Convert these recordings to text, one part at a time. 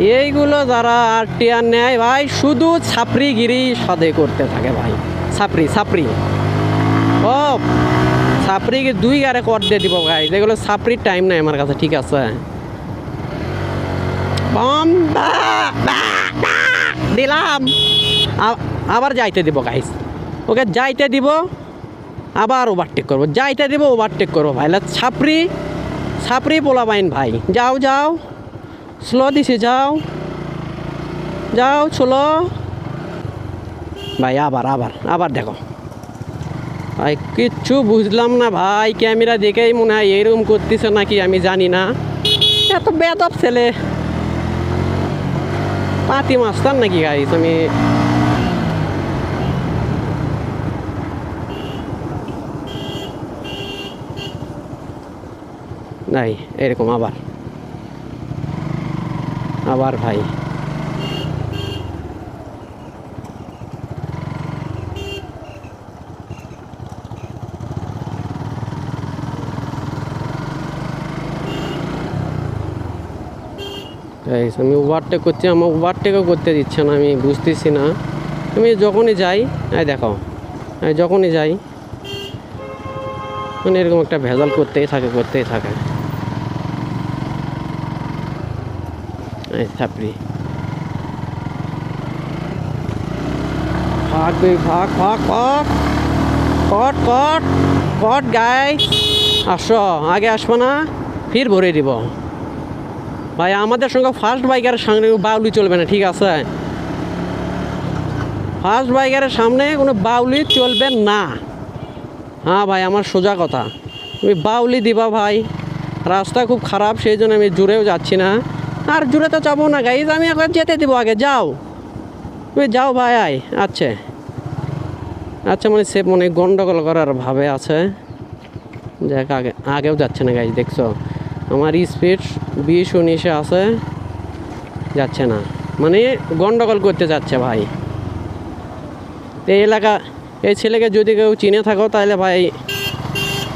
এইগুলো যারা আর টিয়ার নেয় ভাই, শুধু ছাপড়িগিরি সাদে করতে থাকে ভাই। ছাপড়ি ছাপড়ি। ও ছাপড়িকে দুই গারে কর দিয়ে দিব ভাই। যেগুলো ছাপড়ির টাইম নাই আমার কাছে, ঠিক আছে? দিলাম। আবার যাইতে দিব গাইস ওকে যাইতে দিব, আবার ওভারটেক করব। যাইতে দিব ওভারটেক করব ভাই। ছাপড়ি ছাপড়ি পোলা বাইন ভাই। যাও যাও। স্লো দিছে, যাও। যাও, চলো। ভাই, আবার আবার আবার দেখো। ভাই, কিচ্ছু বুঝলাম না ভাই, ক্যামেরা দেখেই মনে হয় এরকম করতেছে নাকি, আমি জানি না। এত বেদব ছেলে। পাতি মাস্টার নাকি গাইস তুমি নাই এরকম আবার। আবার ভাই। আমি ওভারটেক করছি আমার ওভারটেকও করতে দিচ্ছে না, আমি বুঝতেছি না। আমি যখনই যাই, এই দেখো যখনই যাই মানে এরকম একটা ভেজাল করতেই থাকে করতেই থাকে। ছাপড়ি ফাঁক বে ফাঁক ফাঁক ফাঁক। কট কট কট গাই আসো, আগে আসব না, ফির ভরে দিব। ভাই, আমাদের সঙ্গে ফার্স্ট বাইকারের সামনে বাউলি চলবে না, ঠিক আছে? ফার্স্ট বাইকারের সামনে কোনো বাউলি চলবে না। হ্যাঁ ভাই, আমার সোজা কথা। তুমি বাউলি দিবা ভাই। রাস্তা খুব খারাপ, সেই জন্য আমি জুড়েও যাচ্ছি না। আর জুড়ে তো যাব না, গাইজ, আমি এখন যেতে দিব আগে, যাও। তুমি যাও ভাই, আয় আচ্ছা আচ্ছা মানে সে মনে গন্ডগোল করার ভাবে আছে। দেখ আগে আগেও যাচ্ছে না, গাইজ, দেখছ? আমার স্পিড বিশ উনিশে আছে, যাচ্ছে না। মানে গন্ডগোল করতে যাচ্ছে ভাই। এই এলাকা এই ছেলেকে যদি কেউ চিনে থাকো, তাহলে ভাই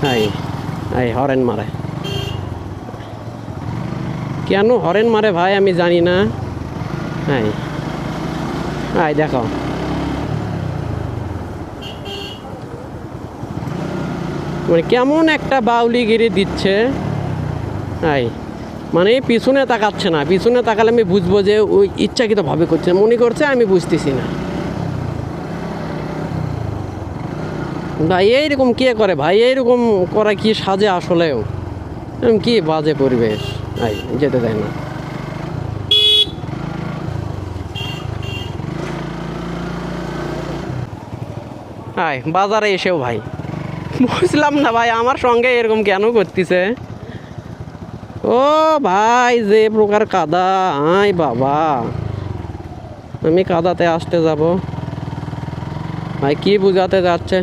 হাই হাই হরেন মারে। কেন হরেন মারে ভাই আমি জানি না। হাই হাই দেখো। মানে কেমন একটা বাউলিগিরি দিচ্ছে। হাই মানে পিছনে তাকাচ্ছে না। পিছনে তাকালে আমি বুঝব যে ওই ইচ্ছাকৃতভাবে করছে। মনে করছে আমি বুঝতেছি না। ভাই, এইরকম কে করে? ভাই, এইরকম করা কি সাজে আসলেও? কি বাজে পরিবেশ? ভাই, যেতে দেয় না। হাই বাজারে এসেও ভাই। বুঝলাম না ভাই, আমার সঙ্গে এরকম কেন করতেছে? ও ভাই, যে প্রকার কাদা। আই বাবা। আমি কাদাতে আসতে যাব। ভাই, কি বুঝাতে যাচ্ছে?